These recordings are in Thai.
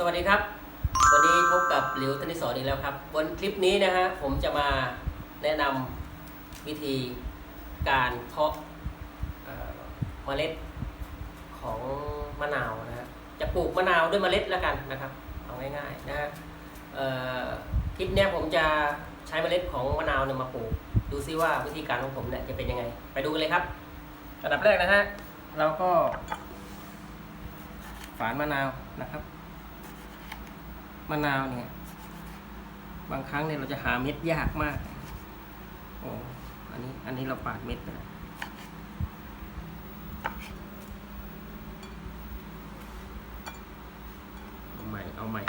สวัสดีครับ วันนี้พบกับหลิวธนิสรอีกแล้วครับบนคลิปนี้นะฮะผมจะมาแนะนำวิธีการเพาะเมล็ดของมะนาวนะฮะจะปลูกมะนาวด้วยเมล็ดแล้วกันนะครับเอาง่ายๆนะฮะคลิปนี้ผมจะใช้เมล็ดของมะนาวเนี่ยมาปลูก ดูซิว่าวิธีการของผมเนี่ยจะเป็นยังไง ไปดูกันเลยครับอันดับแรกนะฮะเราก็ฝานมะนาวนะครับ มะนาวเนี่ย บางครั้งเนี่ยเราจะหาเม็ดยากมากโอ้อันนี้อันนี้เราปาดเม็ดไปแล้วเอาใหม่เอาใหม่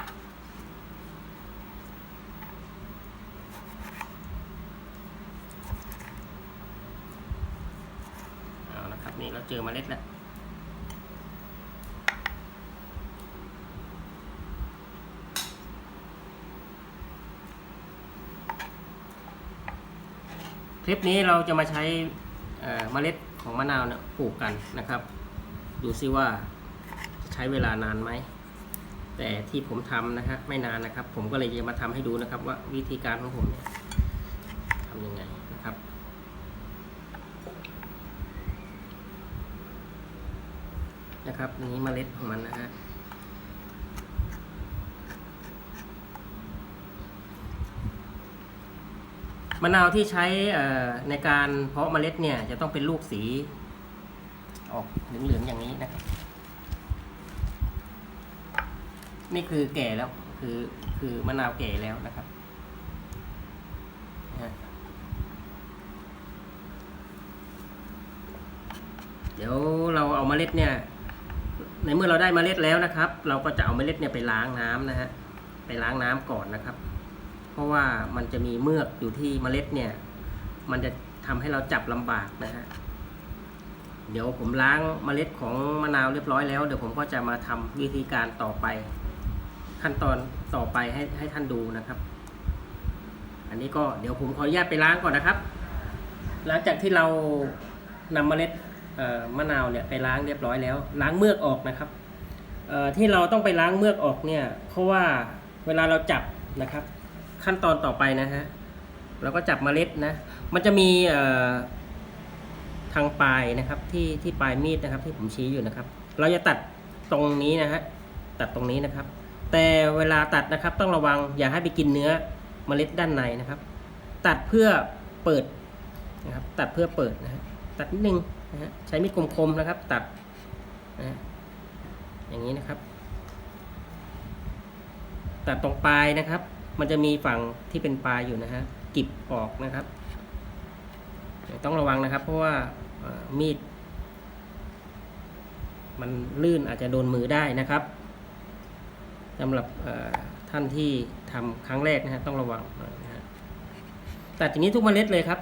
เอานะครับนี่เราเจอเมล็ดแล้ว ลิปนี้เราจะมาใช้เมล็ดของมะนาวเนี่ยปลูกกันนะครับ ดูซิว่าใช้เวลานานไหม แต่ที่ผมทำนะฮะไม่นานนะครับ ผมก็เลยจะมาทำให้ดูนะครับว่าวิธีการของผมเนี่ยทำยังไงนะครับ นะครับนี่เมล็ดของมันนะฮะ มะนาวที่ใช้ในการเพาะเมล็ดเนี่ยจะต้องเป็นลูกสีออกเหลืองๆอย่างนี้นะครับ นี่คือแก่แล้วคือคือมะนาวแก่แล้วนะครับเดี๋ยวเราเอาเมล็ดเนี่ยในเมื่อเราได้เมล็ดแล้วนะครับ เราก็จะเอาเมล็ดเนี่ยไปล้างน้ำนะฮะไปล้างน้ำก่อนนะครับ เพราะว่ามันจะมีเมือกอยู่ที่เมล็ดเนี่ย มันจะทำให้เราจับลำบากนะฮะ เดี๋ยวผมล้างเมล็ดของมะนาวเรียบร้อยแล้ว เดี๋ยวผมก็จะมาทำวิธีการต่อไป ขั้นตอนต่อไปให้ให้ท่านดูนะครับ อันนี้ก็เดี๋ยวผมขออนุญาตไปล้างก่อนนะครับ หลังจากที่เรานำเมล็ดมะนาวเนี่ยไปล้างเรียบร้อยแล้ว ล้างเมือกออกนะครับที่เราต้องไปล้างเมือกออกเนี่ย เพราะว่าเวลาเราจับนะครับ ขั้นตอนต่อไปนะฮะเราก็จับเมล็ดนะ มันจะมีทางปลายนะครับที่ที่ปลายมีดนะครับ ที่ผมชี้อยู่นะครับ เราจะตัดตรงนี้นะฮะตัดตรงนี้นะครับ แต่เวลาตัดนะครับต้องระวังอย่าให้ไปกินเนื้อเมล็ดด้านในนะครับ ตัดเพื่อเปิดนะครับ ตัดเพื่อเปิดนะฮะตัดนิดนึงนะฮะใช้มีดคมๆนะครับ ตัดนะอย่างนี้นะครับ ตัดตรงปลายนะครับ มันจะมีฝั่งที่เป็นปลายอยู่นะฮะกิบออกนะครับ ต้องระวังนะครับ เพราะว่ามีด มันลื่นอาจจะโดนมือได้นะครับสำหรับท่านที่ทำครั้งแรกนะฮะต้องระวังนะฮะตัดอย่างนี้ทุกเมล็ดเลยครับ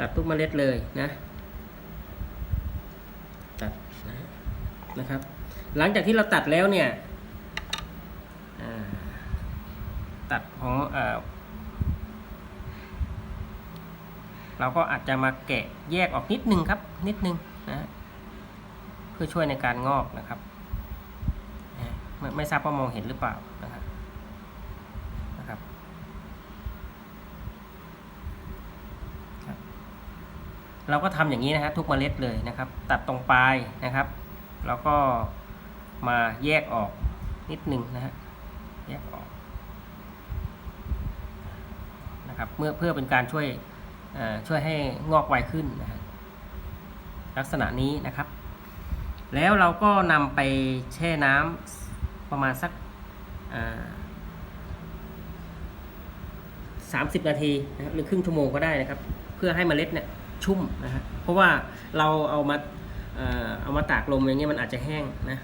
ตัดทุกเมล็ดเลยนะ ตัดนะนะครับ หลังจากที่เราตัดแล้วเนี่ยอ่า ตัดของเออเราก็อาจจะมาแกะแยกออกนิดนึงครับ นิดนึงนะเพื่อช่วยในการงอกนะครับไม่ไม่ทราบว่ามองเห็นหรือเปล่านะครับนะครับเราก็ทำอย่างนี้นะฮะทุกเมล็ดเลยนะครับ ตัดตรงปลายนะครับ แล้วก็มาแยกออกนิดนึงนะฮะแยกออก นะครับเมื่อเพื่อเป็นการช่วยช่วยให้งอกไวขึ้นนะฮะลักษณะนี้นะครับ แล้วเราก็นำไปแช่น้ำประมาณสักสามสิบนาทีนะครับหรือครึ่งชั่วโมงก็ได้นะครับ เพื่อให้เมล็ดเนี่ยชุ่มนะฮะเพราะว่าเราเอามาเอามาตากลมอย่างเงี้ยมันอาจจะแห้งนะ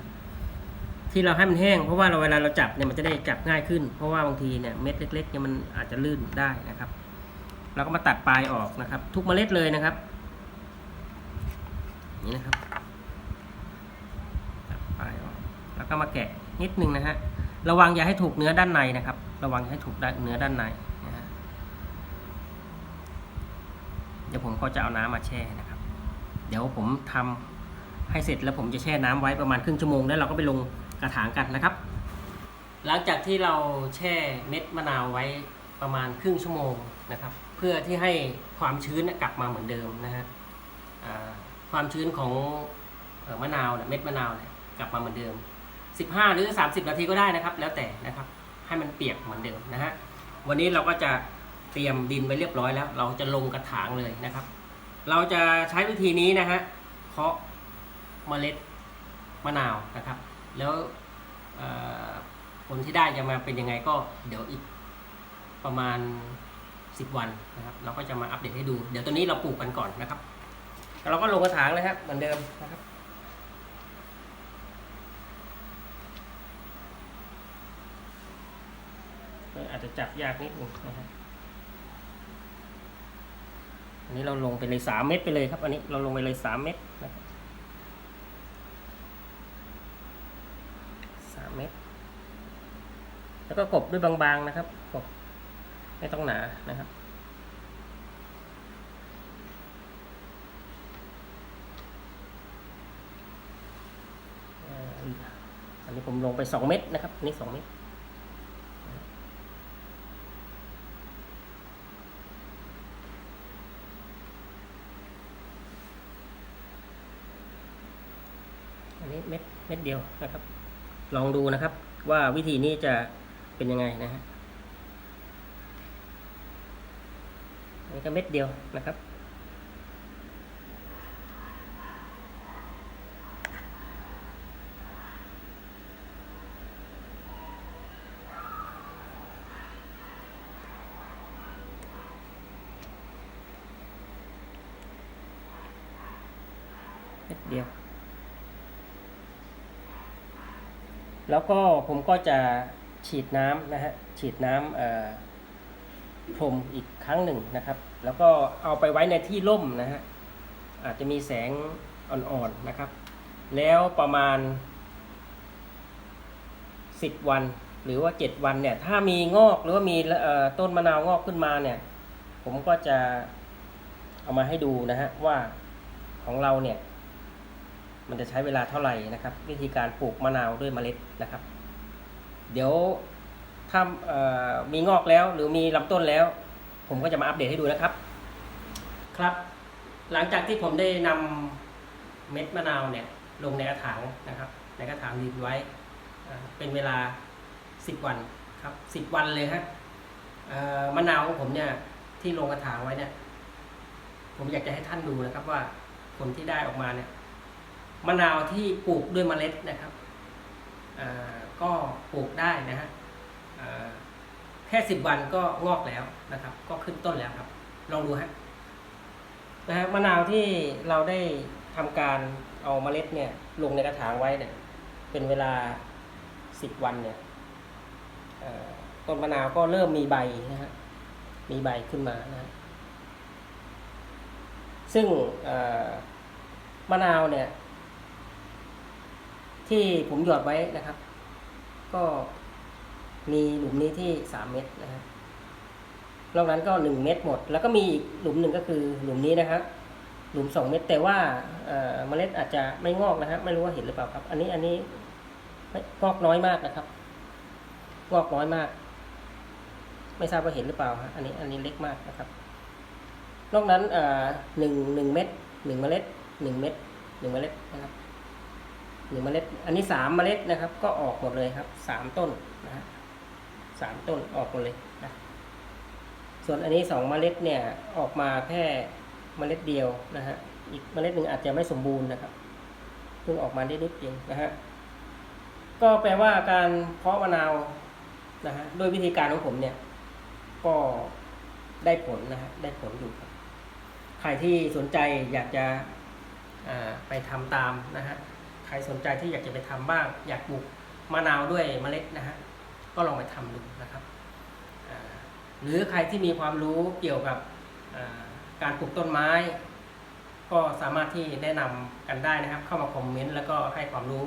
ที่เราให้มันแห้งเพราะว่าเราเวลาเราจับเนี่ยมันจะได้จับง่ายขึ้น เพราะว่าบางทีเนี่ยเม็ดเล็กๆเนี่ยมันอาจจะลื่นได้นะครับ เราก็มาตัดปลายออกนะครับ ทุกเมล็ดเลยนะครับ นี่นะครับตัดปลายออกแล้วก็มาแกะนิดนึงนะฮะระวังอย่าให้ถูกเนื้อด้านในนะครับ ระวังอย่าให้ถูกเนื้อด้านในนะฮะเดี๋ยวผมก็จะเอาน้ำมาแช่นะครับ เดี๋ยวผมทำให้เสร็จแล้วผมจะแช่น้ำไว้ประมาณครึ่งชั่วโมงแล้วเราก็ไปลง กระถางกันนะครับ หลังจากที่เราแช่เม็ดมะนาวไว้ประมาณครึ่งชั่วโมงนะครับ เพื่อที่ให้ความชื้นกลับมาเหมือนเดิมนะฮะความชื้นของมะนาวเนี่ยเม็ดมะนาวเนี่ยกลับมาเหมือนเดิม 15 หรือ 30 นาทีก็ได้นะครับ แล้วแต่นะครับให้มันเปียกเหมือนเดิมนะฮะวันนี้เราก็จะเตรียมดินไว้เรียบร้อยแล้ว เราจะลงกระถางเลยนะครับ เราจะใช้วิธีนี้นะฮะเพาะเมล็ดมะนาวนะครับ แล้วผลที่ได้จะมาเป็นยังไงก็เดี๋ยวอีกประมาณ 10 วันนะครับ เราก็จะมาอัปเดตให้ดู เดี๋ยวตัวนี้เราปลูกกันก่อนนะครับแล้วเราก็ลงกระถางเลยครับเหมือนเดิมนะครับอาจจะจับยากนิดนึงนะฮะอันนี้เราลงไปเลยสามเม็ดไปเลยครับ อันนี้เราลงไปเลยสามเม็ดนะครับสาม เม็ด แล้วก็กบด้วยบางๆนะครับกบไม่ต้องหนานะครับอันนี้ผมลงไปสองเม็ดนะครับอันนี้สองเม็ดอันนี้เม็ดเม็ดเดียวนะครับ ลองดูนะครับว่าวิธีนี้จะเป็นยังไงนะฮะนนี้ก็เม็ดเดียวนะครับเม็ดเดียว แล้วก็ผมก็จะฉีดน้ำนะฮะฉีดน้ำพรมอีกครั้งหนึ่งนะครับ แล้วก็เอาไปไว้ในที่ร่มนะฮะอาจจะมีแสงอ่อนๆนะครับ แล้วประมาณ 10 วันหรือว่า 7 วันเนี่ย ถ้ามีงอกหรือว่ามีต้นมะนาวงอกขึ้นมาเนี่ย ผมก็จะเอามาให้ดูนะฮะว่าของเราเนี่ย มันจะใช้เวลาเท่าไหร่นะครับ วิธีการปลูกมะนาวด้วยเมล็ดนะครับ เดี๋ยวถ้ามีงอกแล้วหรือมีลำต้นแล้ว ผมก็จะมาอัปเดตให้ดูนะครับ ครับ หลังจากที่ผมได้นำเม็ดมะนาวเนี่ยลงในกระถางนะครับ ในกระถางดินไว้ เป็นเวลา 10 วันครับ 10 วันเลยฮะมะนาวของผมเนี่ยที่ลงกระถางไว้เนี่ย ผมอยากจะให้ท่านดูนะครับว่าผลที่ได้ออกมาเนี่ย มะนาวที่ปลูกด้วยเมล็ดนะครับก็ปลูกได้นะฮะแค่สิบวันก็งอกแล้วนะครับ ก็ขึ้นต้นแล้วครับ ลองดูฮะนะฮะมะนาวที่เราได้ทำการเอาเมล็ดเนี่ย ลงในกระถางไว้เนี่ย เป็นเวลาสิบวันเนี่ยต้นมะนาวก็เริ่มมีใบนะฮะมีใบขึ้นมานะฮะซึ่งมะนาวเนี่ย ที่ผมหยอดไว้นะครับ ก็มีหลุมนี้ที่สามเม็ดนะครับนอกนั้นก็หนึ่งเม็ดหมด แล้วก็มีอีกหลุมหนึ่งก็คือหลุมนี้นะครับ หลุมสองเม็ดแต่ว่าเมล็ดอาจจะไม่งอกนะฮะไม่รู้ว่าเห็นหรือเปล่าครับ อันนี้อันนี้งอกน้อยมากนะครับ งอกน้อยมาก ไม่ทราบว่าเห็นหรือเปล่าฮะอันนี้อันนี้เล็กมากนะครับ นอกนั้นเอ่อหนึ่งหนึ่งเม็ดหนึ่งเมล็ดหนึ่งเม็ดหนึ่งเมล็ดนะครับ หนึ่งเมล็ด อันนี้สามเมล็ดนะครับ ก็ออกหมดเลยครับสามต้นนะฮะสามต้นออกหมดเลยนะส่วนอันนี้สองเมล็ดเนี่ยออกมาแค่เมล็ดเดียวนะฮะอีกเมล็ดหนึ่งอาจจะไม่สมบูรณ์นะครับเพิ่งออกมาได้นิดเดียวนะฮะก็แปลว่าการเพาะมะนาวนะฮะด้วยวิธีการของผมเนี่ย ก็ได้ผลนะฮะได้ผลอยู่ครับใครที่สนใจอยากจะไปทำตามนะฮะ ใครสนใจที่อยากจะไปทำบ้าง อยากปลูกมะนาวด้วยเมล็ดนะฮะก็ลองไปทำดูนะครับ หรือใครที่มีความรู้เกี่ยวกับการปลูกต้นไม้ ก็สามารถที่แนะนำกันได้นะครับ เข้ามาคอมเมนต์แล้วก็ให้ความรู้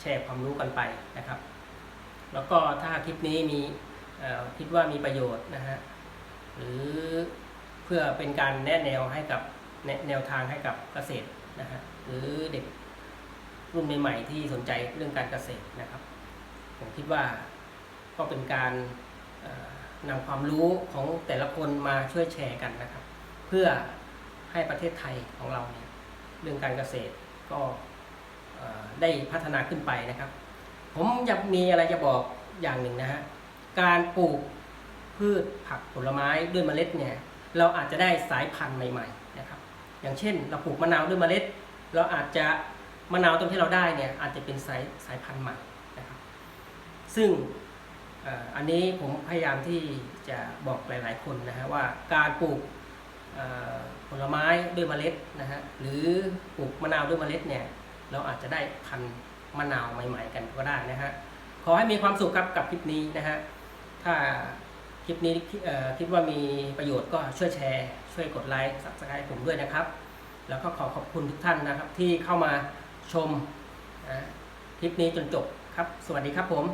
แชร์ความรู้กันไปนะครับ แล้วก็ถ้าคลิปนี้มีคิดว่ามีประโยชน์นะฮะหรือเพื่อเป็นการแนะแนวให้กับแนแนวทางให้กับเกษตรนะฮะหรือเด็ก รุ่นใหม่ๆที่สนใจเรื่องการเกษตรนะครับ ผมคิดว่าก็เป็นการนำความรู้ของแต่ละคนมาช่วยแชร์กันนะครับ เพื่อให้ประเทศไทยของเราเนี่ยเรื่องการเกษตรก็ได้พัฒนาขึ้นไปนะครับ ผมอยากมีอะไรจะบอกอย่างหนึ่งนะฮะการปลูกพืชผักผลไม้ด้วยเมล็ดเนี่ยเราอาจจะได้สายพันธุ์ใหม่ ๆ นะครับ อย่างเช่น เราปลูกมะนาวด้วยเมล็ด เราอาจจะ มะนาวต้นที่เราได้เนี่ยอาจจะเป็นสายสายพันธุ์ใหม่นะครับ ซึ่งอันนี้ผมพยายามที่จะบอกหลาย ๆ คนนะฮะว่าการปลูกผลไม้ด้วยเมล็ดนะฮะหรือปลูกมะนาวด้วยเมล็ดเนี่ยเราอาจจะได้พันธุ์มะนาวใหม่ ๆ กันก็ได้นะฮะขอให้มีความสุขครับกับคลิปนี้นะฮะถ้าคลิปนี้คิดว่ามีประโยชน์ก็ช่วยแชร์ ช่วยกดไลค์ subscribe ผมด้วยนะครับ แล้วก็ขอขอบคุณทุกท่านนะครับที่เข้ามา ชมคลิปนี้จนจบครับ สวัสดีครับผม